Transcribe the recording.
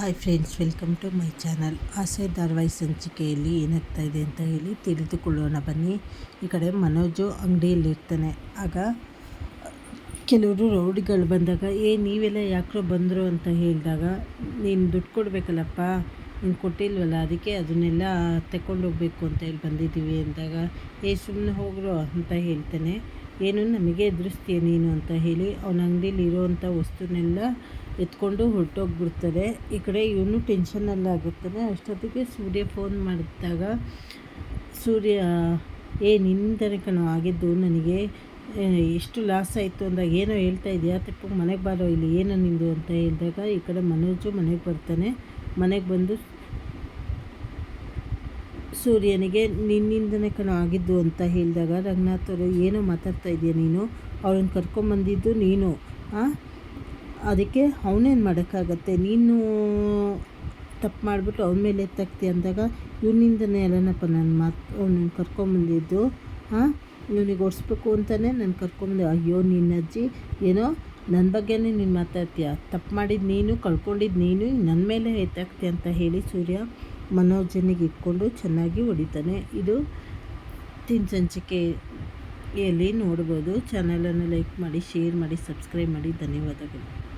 Hi friends welcome to my channel Aase ಧಾರವಾಹಿ ಸಂಚಿಕೆಯಲ್ಲಿ ಏನಾಗ್ತಾ ಇದೆ ಅಂತ ಹೇಳಿ ತಿಳಿದುಕೊಳ್ಳೋಣ. ಬನ್ನಿ, ಈ ಕಡೆ ಮನೋಜು ಅಂಗಡಿಯಲ್ಲಿರ್ತಾನೆ ಆಗ ಕೆಲವರು ರೌಡಿಗಳು ಬಂದಾಗ, ಏ, ನೀವೆಲ್ಲ ಯಾಕೋ ಬಂದರು ಅಂತ ಹೇಳಿದಾಗ, ನೀನು ದುಡ್ಡು ಕೊಡಬೇಕಲ್ಲಪ್ಪ, ನೀನು ಕೊಟ್ಟಿಲ್ವಲ್ಲ, ಅದಕ್ಕೆ ಅದನ್ನೆಲ್ಲ ತಗೊಂಡೋಗ್ಬೇಕು ಅಂತ ಹೇಳಿ ಬಂದಿದ್ದೀವಿ ಅಂದಾಗ, ಏ ಸುಮ್ಮನೆ ಹೋಗ್ರು ಅಂತ ಹೇಳ್ತಾನೆ. ಏನು ನಮಗೆ ಎದುರಿಸ್ತೀಯ ನೀನು ಅಂತ ಹೇಳಿ ಅವನ ಅಂಗಡೀಲಿ ಇರೋವಂಥ ವಸ್ತುನೆಲ್ಲ ಎತ್ಕೊಂಡು ಹೊರಟೋಗ್ಬಿಡ್ತಾರೆ ಈ ಕಡೆ ಇವನು ಟೆನ್ಷನಲ್ಲಾಗಿರ್ತಾನೆ ಅಷ್ಟೊತ್ತಿಗೆ ಸೂರ್ಯ ಫೋನ್ ಮಾಡಿದಾಗ, ಸೂರ್ಯ, ಏ ಕಣೋ, ಆಗಿದ್ದು ನನಗೆ ಎಷ್ಟು ಲಾಸ್ ಆಯಿತು ಅಂದಾಗ ಏನೋ ಹೇಳ್ತಾ ಇದೆಯಾ? ತಪ್ಪು, ಮನೆಗೆ ಬಾರೋ, ಇಲ್ಲಿ ಏನೋ ನಿಂದು? ಅಂತ ಹೇಳಿದಾಗ ಈ ಕಡೆ ಮನೋಜು ಮನೆಗೆ ಬರ್ತಾನೆ. ಮನೆಗೆ ಬಂದು ಸೂರ್ಯನಿಗೆ ನಿನ್ನಿಂದನೇ ಕಣ ಆಗಿದ್ದು ಅಂತ ಹೇಳಿದಾಗ, ರಂಗನಾಥ್ ಅವರು, ಏನೋ ಮಾತಾಡ್ತಾ ಇದೆಯಾ ನೀನು? ಅವ್ರನ್ನ ಕರ್ಕೊಂಬಂದಿದ್ದು ನೀನು ಅದಕ್ಕೆ ಅವನೇನು ಮಾಡೋಕ್ಕಾಗತ್ತೆ? ನೀನು ತಪ್ಪು ಮಾಡಿಬಿಟ್ಟು ಅವನ ಮೇಲೆ ಎತ್ತಾಕ್ತಿ ಅಂದಾಗ, ಇವನಿಂದನೇ ಅಲ್ಲನಪ್ಪ ನನ್ನ ಮಾತು, ಅವನನ್ನು ಕರ್ಕೊಂಬಂದಿದ್ದು ಹಾಂ ಇವನಿಗೆ ಓಡಿಸ್ಬೇಕು ಅಂತಲೇ ನಾನು ಕರ್ಕೊಂಬಂದೆ ಅಯ್ಯೋ, ನಿನ್ನ ಅಜ್ಜಿ, ಏನೋ ನನ್ನ ಬಗ್ಗೆನೇ ನೀನು ಮಾತಾಡ್ತೀಯ? ತಪ್ಪು ಮಾಡಿದ ನೀನು ಕಳ್ಕೊಂಡಿದ್ದು ನೀನು ನನ್ನ ಮೇಲೆ ಎತ್ತಾಕ್ತಿ ಅಂತ ಹೇಳಿ ಸೂರ್ಯ ಮನೋಜನಿಗೆ ಇಟ್ಕೊಂಡು ಚೆನ್ನಾಗಿ ಹೊಡಿತಾನೆ. ಇದು ತಿನ್ ಸಂಚಿಕೆಯಲ್ಲಿ ನೋಡ್ಬೋದು. ಚಾನಲನ್ನು ಲೈಕ್ ಮಾಡಿ ಶೇರ್ ಮಾಡಿ ಸಬ್ಸ್ಕ್ರೈಬ್ ಮಾಡಿ. ಧನ್ಯವಾದಗಳು.